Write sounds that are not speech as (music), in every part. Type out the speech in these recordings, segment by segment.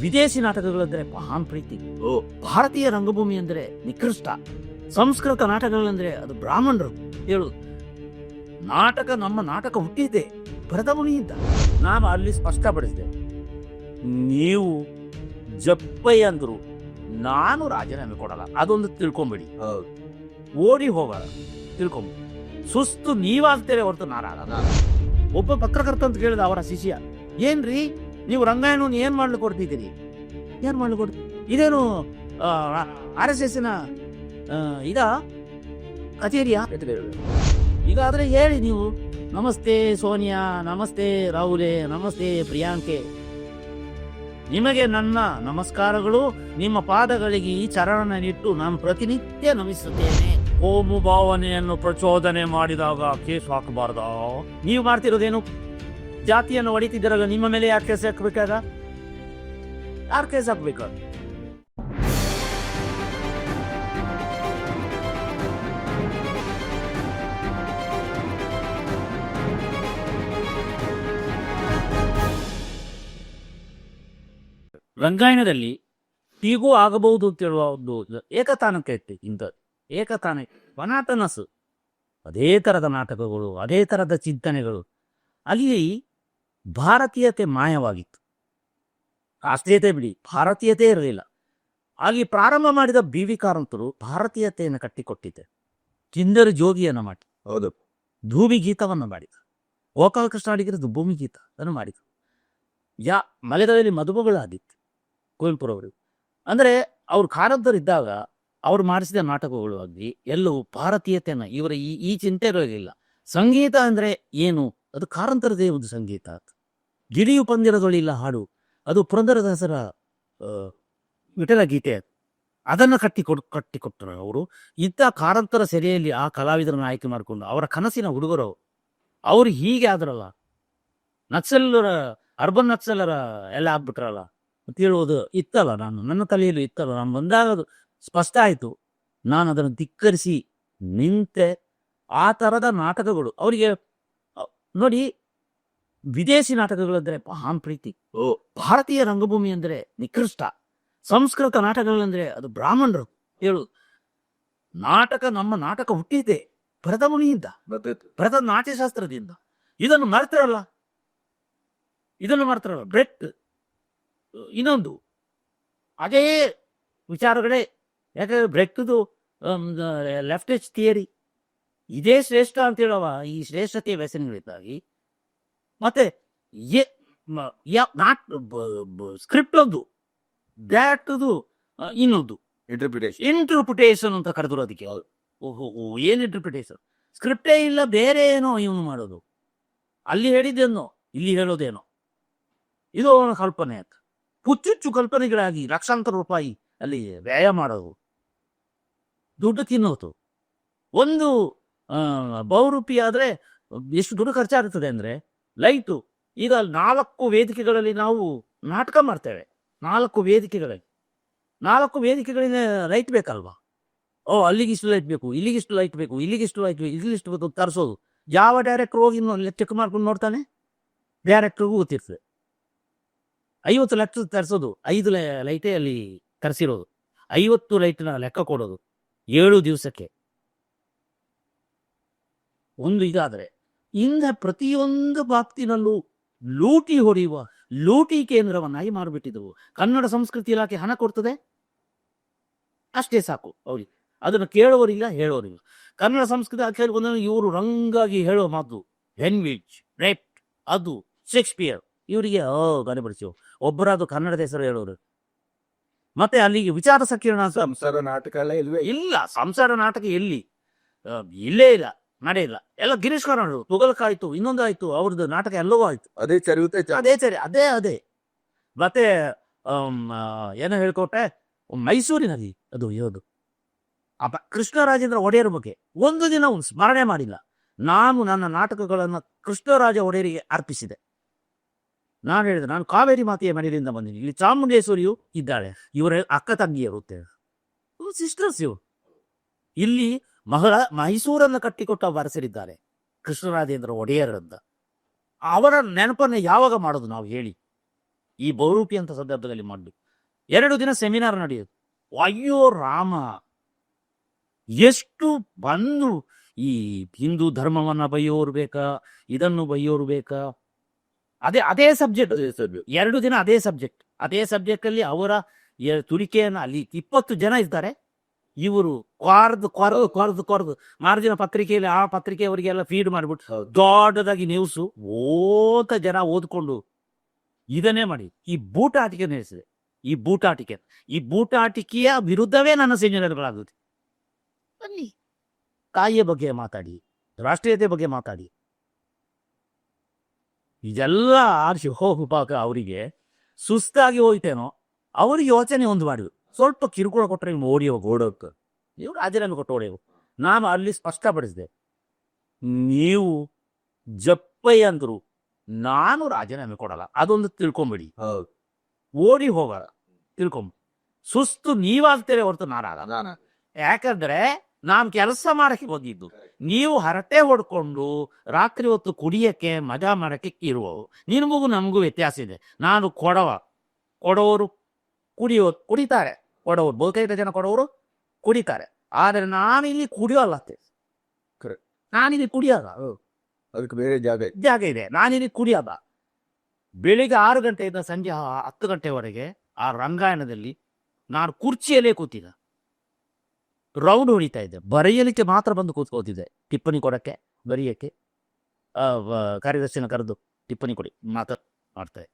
ವಿದೇಶಿ ನಾಟಕಗಳೆಂದರೆ ಮಹಾನ್ ಪ್ರೀತಿ. ಭಾರತೀಯ ರಂಗಭೂಮಿ ಅಂದ್ರೆ ನಿಕೃಷ್ಟ. ಸಂಸ್ಕೃತ ನಾಟಕಗಳಂದ್ರೆ ಅದು ಬ್ರಾಹ್ಮಣರು. ಹೇಳುದು ನಾಟಕ ನಮ್ಮ ನಾಟಕ ಹುಟ್ಟಿದೆ. ಭರತಮುನಿಯಿಂದ. ನಾನು ಅಲ್ಲಿ ಸ್ಪಷ್ಟಪಡಿಸಿದೆ. ನೀವು ಜಪ್ಪಯ್ಯ ಅಂದ್ರು ನಾನು ರಾಜೀನಾಮೆ ಕೊಡಲ್ಲ. ಅದೊಂದು ತಿಳ್ಕೊಂಬಿಡಿ. ಓಡಿ ಹೋಗಲ್ಲ. ತಿಳ್ಕೊಂಬಿಡಿ ಸುಸ್ತು ನೀವಾಗ್ತೇವೆ ಹೊರತು ನಾರಾಗ ಒಬ್ಬ ಪತ್ರಕರ್ತ ಅಂತ ಕೇಳಿದ ಅವರ ಶಿಷ್ಯ ಏನ್ರಿ? ನೀವು ರಂಗಾಯಣ ಏನ್ ಮಾಡ್ಲಿಕ್ಕೆ ಕೊಡ್ತಿದ್ದೀರಿ? ಏನ್ ಮಾಡ್ಲಿಕ್ಕೆ ಕೊಡ್ತಿ? ಇದೇನು ಆರ್ ಎಸ್ ಎಸ್ನ ಇದ? ಕಚೇರಿಯ? ಈಗ ಆದ್ರೆ ಹೇಳಿ ನೀವು, ನಮಸ್ತೆ ಸೋನಿಯಾ, ನಮಸ್ತೆ ರಾಹುಲೆ, ನಮಸ್ತೆ ಪ್ರಿಯಾಂಕೆ. ನಿಮಗೆ ನನ್ನ ನಮಸ್ಕಾರಗಳು, ನಿಮ್ಮ ಪಾದಗಳಿಗೆ ಈ ಚರಣನಿಟ್ಟು ನಾನು ಪ್ರತಿನಿತ್ಯ ನಮಿಸುತ್ತೇನೆ. ಕೋಮು ಭಾವನೆಯನ್ನು ಪ್ರಚೋದನೆ ಮಾಡಿದಾಗ ಕೇಸ್ ಹಾಕಬಾರ್ದ? ನೀವು ಮಾಡ್ತಿರೋದೇನು? ಜಾತಿಯನ್ನು ಹೊಡಿತಿದ್ದೀರಾಗ ನಿಮ್ಮ ಮೇಲೆ ಯಾಕೆ ಕೇಸ್ ಹಾಕ್ಬೇಕಾಗ ಯಾರು ಕೇಸ್ ಹಾಕ್ಬೇಕು? ರಂಗಾಯಣದಲ್ಲಿ ಹೀಗೂ ಆಗಬಹುದು ಅಂತ ಹೇಳುವ ಒಂದು ಏಕತಾನಕ್ಕೆ ಇಂಥ ಏಕತಾನ ವನಾಟನಸು ಅದೇ ಥರದ ನಾಟಕಗಳು, ಅದೇ ಥರದ ಚಿಂತನೆಗಳು. ಅಲ್ಲಿ ಭಾರತೀಯತೆ ಮಾಯವಾಗಿತ್ತು. ರಾಷ್ಟ್ರೀಯತೆ ಬಿಡಿ ಭಾರತೀಯತೆ ಇರಲಿಲ್ಲ. ಆಗಿ ಪ್ರಾರಂಭ ಮಾಡಿದ ಬಿ ವಿ ಕಾರಂತರು ಭಾರತೀಯತೆಯನ್ನು ಕಟ್ಟಿಕೊಟ್ಟಿದ್ದೆ. ಕಿಂದರ್ ಜೋಗಿಯನ್ನು ಮಾಡಿ ಹೌದು. ಧೂಮಿ ಗೀತವನ್ನು ಮಾಡಿದ ಗೋಪಾಲ ಕೃಷ್ಣ ಅಡಿಗಿರದು ಭೂಮಿ ಗೀತ ಅದನ್ನು ಮಾಡಿದ ಯಾ ಮಲೆದಲ್ಲಿ ಮದುಮಗಳಾದಿತ್ತು ಕುವೆಂಪುರವರು. ಅಂದರೆ ಅವ್ರು ಕಾರಂತರಿದ್ದಾಗ ಅವ್ರು ಮಾಡಿಸಿದ ನಾಟಕಗಳು ಆಗಲಿ ಎಲ್ಲವೂ ಭಾರತೀಯತೆಯನ್ನು ಇವರ ಈ ಈ ಚಿಂತೆ ಇರಲಿಲ್ಲ ಸಂಗೀತ ಅಂದರೆ ಏನು? ಅದು ಕಾರಂತರದೇ ಒಂದು ಸಂಗೀತ ಗಿರಿಯು ಪಂದಿರದೊಳಿಲ್ಲ ಹಾಡು. ಅದು ಪುರಂದರದಾಸರ ವಿಠಲ ಗೀತೆ. ಅದು. ಅದನ್ನು ಕಟ್ಟಿ ಕೊಡ್ ಕಟ್ಟಿಕೊಟ್ಟರು ಅವರು. ಇಂಥ ಕಾರಂತರ ಸೆರೆಯಲ್ಲಿ ಆ ಕಲಾವಿದರನ್ನು ಆಯ್ಕೆ ಮಾಡಿಕೊಂಡು ಅವರ ಕನಸಿನ ಹುಡುಗರು ಅವ್ರು. ಅವ್ರು ಹೀಗೆ ಆದ್ರಲ್ಲ. ನಕ್ಸಲರ, ಅರ್ಬನ್ ನಕ್ಸಲರ ಎಲ್ಲ ಆಗ್ಬಿಟ್ರಲ್ಲ. ಅಂತ ಹೇಳುವುದು ಇತ್ತಲ್ಲ ನಾನು. ನನ್ನ ತಲೆಯಲ್ಲಿ ಇತ್ತಲ್ಲ. ನಾನು ಬಂದಾಗ ಅದು ಸ್ಪಷ್ಟ ಆಯಿತು. ನಾನು ಅದನ್ನು ಧಿಕ್ಕರಿಸಿ ನಿಂತೆ ಆ ಥರದ ನಾಟಕಗಳು. ಅವರಿಗೆ ನೋಡಿ ವಿದೇಶಿ ನಾಟಕಗಳೆಂದರೆ ಮಹಾನ್ ಪ್ರೀತಿ. ಓ. ಭಾರತೀಯ ರಂಗಭೂಮಿ ಅಂದರೆ ನಿಕೃಷ್ಟ. ಸಂಸ್ಕೃತ ನಾಟಕಗಳೆಂದರೆ ಅದು ಬ್ರಾಹ್ಮಣರು. ಹೇಳು. ನಾಟಕ ನಮ್ಮ ನಾಟಕ ಹುಟ್ಟಿದೆ. ಭರತಮುನಿಯಿಂದ. ಭರತ ನಾಟ್ಯಶಾಸ್ತ್ರದಿಂದ. ಇದನ್ನು ಮರ್ತಿರಲ್ಲ. ಇದನ್ನು ಮರ್ತಿರಲ್ಲ. ಬ್ರೆಟ್. ಇನ್ನೊಂದು. ಅದೇ ವಿಚಾರಗಳೇ. ಯಾಕಂದ್ರೆ ಬ್ರೆಕ್ದು ಲೆಫ್ಟ್ ಎಚ್ ಥಿಯರಿ. ಇದೇ ಶ್ರೇಷ್ಠ ಅಂತ ಹೇಳುವ ಈ ಶ್ರೇಷ್ಠತೆಯ ವ್ಯಸನಗಳಿಂದಾಗಿ ಮತ್ತೆ ನಾಟ್ ಸ್ಕ್ರಿಪ್ಟ್ ಒಂದು ದ್ಯಾಟ್ ಇನ್ನೊಂದು. ಇಂಟರ್ಪ್ರಿಟೇಷನ್ ಇಂಟರ್ಪ್ರಿಟೇಷನ್ ಅಂತ ಕರೆದ್ರು ಅದಕ್ಕೆ. ಓಹೋ ಏನ್ ಇಂಟರ್ಪ್ರಿಟೇಷನ್ ಸ್ಕ್ರಿಪ್ಟೇ ಇಲ್ಲ ಬೇರೆ ಏನೋ ಇವನು ಮಾಡೋದು. ಅಲ್ಲಿ ಹೇಳಿದ್ದೇನೋ ಇಲ್ಲಿ ಹೇಳೋದೇನೋ. ಇದು ಅವನ ಕಲ್ಪನೆ ಅಂತ. ಹುಚ್ಚುಚ್ಚು ಕಲ್ಪನೆಗಳಾಗಿ ಲಕ್ಷಾಂತರ ರೂಪಾಯಿ ಅಲ್ಲಿ ವ್ಯಯ ಮಾಡೋದು. ದುಡ್ಡು ತಿನ್ನೋದು. ಒಂದು ಬಹುರೂಪಿ ಆದ್ರೆ ಎಷ್ಟು ದುಡ್ಡು ಖರ್ಚಾಗುತ್ತದೆ ಅಂದ್ರೆ ಲೈಟು. ಈಗ ನಾಲ್ಕು ವೇದಿಕೆಗಳಲ್ಲಿ ನಾವು ನಾಟಕ ಮಾಡ್ತೇವೆ. ನಾಲ್ಕು ವೇದಿಕೆಗಳಲ್ಲಿ. ನಾಲ್ಕು ವೇದಿಕೆಗಳಿಂದ ಲೈಟ್ ಬೇಕಲ್ವಾ? ಓ, ಅಲ್ಲಿಗೆ ಇಷ್ಟು ಲೈಟ್ ಬೇಕು, ಇಲ್ಲಿಗೆ ಇಷ್ಟು ಲೈಟ್ ಬೇಕು, ಇಲ್ಲಿಗೆ ಇಷ್ಟು ಲೈಟ್ ಬೇಕು ಇಲ್ಲಿ ಇಷ್ಟು ಬೇಕು ತರಿಸೋದು. ಯಾವ ಡೈರೆಕ್ಟರ್ ಹೋಗಿ ಚೆಕ್ ಮಾಡ್ಕೊಂಡು ನೋಡ್ತಾನೆ? ಡೈರೆಕ್ಟ್ರಿಗೂ ಗೊತ್ತಿರ್ತದೆ. ಐವತ್ತು ಲಕ್ಷ ತರಿಸೋದು. ಐದು ಲೈಟೇ ಅಲ್ಲಿ ತರಿಸಿರೋದು. ಐವತ್ತು ಲೈಟ್ನ ಲೆಕ್ಕ ಕೊಡೋದು. ಏಳು ದಿವಸಕ್ಕೆ. ಒಂದು ಇದಾದರೆ. ಇಂದ ಪ್ರತಿಯೊಂದು ಬಾಕ್ತಿನಲ್ಲೂ ಲೂಟಿ ಹೊಡೆಯುವ ಲೂಟಿ ಕೇಂದ್ರವನ್ನಾಗಿ ಮಾಡಿಬಿಟ್ಟಿದ್ದವು ಕನ್ನಡ ಸಂಸ್ಕೃತಿ ಇಲಾಖೆ ಹಣ ಕೊಡ್ತದೆ? ಅಷ್ಟೇ ಸಾಕು. ಅವ್ರಿಗೆ ಅದನ್ನು ಕೇಳೋರಿಲ್ಲ ಹೇಳೋರಿಲ್ಲ ಕನ್ನಡ ಸಂಸ್ಕೃತಿ ಇಲಾಖೆಯಲ್ಲಿ ಒಂದೊಂದು ಇವರು ರಂಗಾಗಿ ಹೇಳೋ ಮಾತು ಹೆನ್ವಿಚ್ ರೆಪ್ಟ್ ಅದು ಶೇಕ್ಸ್ಪಿಯರ್ ಇವರಿಗೆ ಓ ಗನಪಡಿಸಿ ಒಬ್ಬರಾದ್ರು ಕನ್ನಡದ ಹೆಸರು ಹೇಳೋರು. ಮತ್ತೆ ಅಲ್ಲಿಗೆ ವಿಚಾರ ಸಂಕಿರಣ ಸಂಸಾರ ನಾಟಕ ಎಲ್ಲ ಇಲ್ಲ ಸಂಸಾರ ನಾಟಕ ಎಲ್ಲಿ? ಇಲ್ಲೇ ಇಲ್ಲ. ನಡೆಯಿಲ್ಲ ಎಲ್ಲ ಗಿರೀಶ್ ಕಾರ್ನಾಡು ಇನ್ನೊಂದು ಆಯ್ತು ಅವ್ರದ್ದು ನಾಟಕ ಎಲ್ಲವೂ ಆಯ್ತು. ಅದೇ ಚರಿಯುತ್ತೆ ಅದೇ ಸರಿ ಅದೇ ಅದೇ. ಮತ್ತೆ ಏನೋ ಹೇಳ್ಕೊಟ್ಟೆ? ಮೈಸೂರಿನಲ್ಲಿ ಅದು ಇವರು ಅಪ್ಪ ಕೃಷ್ಣರಾಜೇಂದ್ರ ಒಡೆಯರ್ ಬಗ್ಗೆ ಒಂದು ದಿನ ಒಂದು ಸ್ಮರಣೆ ಮಾಡಿಲ್ಲ. ನಾನು ನನ್ನ ನಾಟಕಗಳನ್ನು ಕೃಷ್ಣರಾಜ ಒಡೆಯರಿಗೆ ಅರ್ಪಿಸಿದೆ. ನಾನು ಹೇಳಿದೆ ನಾನು ಕಾವೇರಿ ಮಾತೆಯ ಮನೆಯಿಂದ ಬಂದಿದ್ದೀನಿ. ಇಲ್ಲಿ ಚಾಮುಂಡೇಶ್ವರಿಯು ಇದ್ದಾಳೆ. ಇವರ ಅಕ್ಕ ತಂಗಿಯರು ಸಿಸ್ಟರ್ಸ್ ಇವರು. ಇಲ್ಲಿ ಮಗಳ ಮೈಸೂರನ್ನು ಕಟ್ಟಿಕೊಟ್ಟ ವರಸರಿದ್ದಾರೆ ಕೃಷ್ಣರಾಜೇಂದ್ರ ಒಡೆಯರಂತ ಅವರ ನೆನಪನ್ನು ಯಾವಾಗ ಮಾಡೋದು ನಾವು ಹೇಳಿ. ಈ ಬಹುರೂಪಿ ಅಂತ ಸಂದರ್ಭದಲ್ಲಿ ಮಾಡಬೇಕು ಎರಡು ದಿನ ಸೆಮಿನಾರ್ ನಡೆಯೋದು ಅಯ್ಯೋ ರಾಮ! ಎಷ್ಟು ಬಂದು ಈ ಹಿಂದೂ ಧರ್ಮವನ್ನ ಬೈಯೋರು ಬೇಕಾ? ಇದನ್ನು ಬೈಯೋರು ಬೇಕಾ? ಅದೇ ಅದೇ ಸಬ್ಜೆಕ್ಟ್ ಎರಡು ದಿನ ಅದೇ ಸಬ್ಜೆಕ್ಟ್ ಅದೇ ಸಬ್ಜೆಕ್ಟ್ ಅಲ್ಲಿ ಅವರ ತುರಿಕೆಯನ್ನ ಅಲ್ಲಿ ಇಪ್ಪತ್ತು ಜನ ಇದ್ದಾರೆ. ಇವರು ಕೊರದು ಕೊರದು ಕೊರದು ಕೊರದು ಮಾರ್ಜಿನ ಪತ್ರಿಕೆಯಲ್ಲಿ ಆ ಪತ್ರಿಕೆಯವರಿಗೆಲ್ಲ ಫೀಡ್ ಮಾಡಿಬಿಟ್ಟು. ದೊಡ್ಡದಾಗಿ ನ್ಯೂಸು ಓತ ಜನ ಓದ್ಕೊಂಡು ಇದನ್ನೇ ಮಾಡಿ. ಈ ಬೂಟಾಟಿಕೆ ನಡೆಸಿದೆ. ಈ ಬೂಟಾಟಿಕೆ. ಈ ಬೂಟಾಟಿಕೆಯ ವಿರುದ್ಧವೇ ನನ್ನ ಸೆಮಿನಾರ್ಗಳಾಗುತ್ತೆ ಬನ್ನಿ. ಕಾಯಿಯ ಬಗ್ಗೆ ಮಾತಾಡಿ. ರಾಷ್ಟ್ರೀಯತೆ ಬಗ್ಗೆ ಮಾತಾಡಿ. ಇದೆಲ್ಲ ಆರ್ಸಿ ಹೋಗುವಾಗ ಅವರಿಗೆ ಸುಸ್ತಾಗಿ ಹೋಯ್ತೇನೋ. ಅವರು ಯೋಚನೆ ಒಂದು ಮಾಡಿದ್ರು ಸ್ವಲ್ಪ ಕಿರುಕುಳ ಕೊಟ್ಟರೆ ನಿಮ್ಮ ಓಡಿ ಹೋಗಿ ಓಡೋಕ್ ನೀವು ರಾಜೀನಾಮೆ ಕೊಟ್ಟು ಓಡಿ ನಾನು ಅಲ್ಲಿ ಸ್ಪಷ್ಟಪಡಿಸಿದೆ. ನೀವು ಜಪ್ಪೈ ಅಂದ್ರು ನಾನು ರಾಜೀನಾಮೆ ಕೊಡಲ್ಲ. ಅದೊಂದು ತಿಳ್ಕೊಂಬಿಡಿ. ಓಡಿ ಹೋಗಲ್ಲ. ತಿಳ್ಕೊಂಬ. ಸುಸ್ತು ನೀವಾಗ್ತೇವೆ ಹೊರತು ನಾನಾಗಲ್ಲ. ನಾನ? ಯಾಕಂದ್ರೆ ನಾನು ಕೆಲಸ ಮಾಡಕ್ಕೆ ಬಂದಿದ್ದು ನೀವು ಹರಟೆ ಹೊಡ್ಕೊಂಡು ರಾತ್ರಿ ಹೊತ್ತು ಕುಡಿಯಕ್ಕೆ ಮಜಾ ಮಾಡಕ್ಕೆ ಇರುವವು. ನಿನಗೂ ನಮಗೂ ವ್ಯತ್ಯಾಸ ಇದೆ. ನಾನು ಕೊಡವ. ಕೊಡೋರು ಕುಡಿಯೋ ಕುಡಿತಾರೆ. ಕೊಡೋರು ಬಹುತೇಕ ಜನ ಕೊಡೋರು ಕುಡಿತಾರೆ. ಆದರೆ ನಾನಿಲ್ಲಿ ಕುಡಿಯೋಲ್ಲ. ನಾನಿಲ್ಲಿ ಕುಡಿಯಲ್ಲ. ಅದಕ್ಕೆ ಬೇರೆ ಜಾಗ ಇದೆ. ಜಾಗ ಇದೆ. ನಾನಿಲ್ಲಿ ಕುಡಿಯಲ್ಲ. ಬೆಳಿಗ್ಗೆ ಆರು ಗಂಟೆಯಿಂದ ಸಂಜೆ ಹತ್ತು ಗಂಟೆವರೆಗೆ ಆ ರಂಗಾಯಣದಲ್ಲಿ ನಾನು ಕುರ್ಚಿಯಲ್ಲೇ ಕೂತಿದ್ದೆ. ರೌಂಡ್ ಹೊಡಿತಾ ಇದ್ದೆ. ಬರೆಯಲಿಕ್ಕೆ ಮಾತ್ರ ಬಂದು ಕೂತ್ಕೋತಿದ್ದೆ ಟಿಪ್ಪಣಿ ಕೊಡಕ್ಕೆ ಬರೆಯಕ್ಕೆ. ಕಾರ್ಯದರ್ಶಿನ ಕರೆದು ಟಿಪ್ಪಣಿ ಕೊಡಿ. ಮಾತ ಮಾಡ್ತಾರೆ